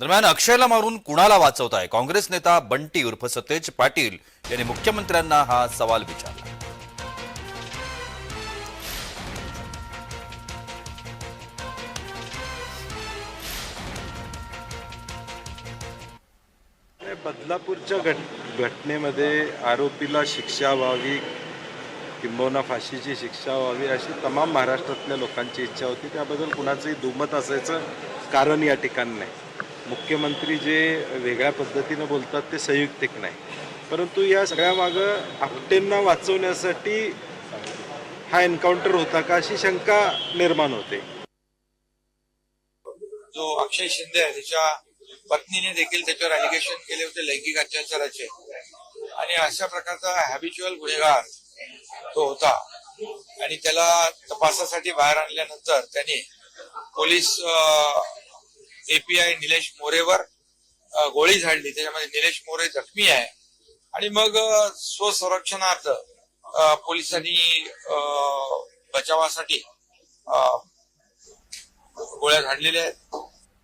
दरम्यान अक्षयला मारून कुणाला वाचवताय? काँग्रेस नेता बंटी उर्फ सतेज पाटील यांनी मुख्यमंत्र्यांना हा सवाल विचारला. बदलापूरच्या घट घटनेमध्ये आरोपीला शिक्षा व्हावी किंबहुना फाशीची शिक्षा व्हावी अशी तमाम महाराष्ट्रातल्या लोकांची इच्छा होती. त्याबद्दल कुणाचंही दुमत असायचं कारण या ठिकाणी नाही. मुख्यमंत्री जे वेगळ्या पद्धतीनं बोलतात ते संयुक्तिक नाही. परंतु या सगळ्यामागं आपटेंना वाचवण्यासाठी हा एन्काउंटर होता का अशी शंका निर्माण होते. जो अक्षय शिंदे आहे त्याच्या पत्नीने देखील त्याच्यावर अलिगेशन केले होते लैंगिक अत्याचाराचे. आणि अशा प्रकारचा हॅबिच्युअल गुन्हेगार तो होता. आणि त्याला तपासासाठी बाहेर आणल्यानंतर त्यांनी पोलीस एपीआय निलेश मोरेवर गोळी झाडली. त्याच्यामध्ये निलेश मोरे जखमी आहे. आणि मग स्वसंरक्षणार्थ पोलिसांनी बचावासाठी गोळ्या झाडलेल्या आहेत.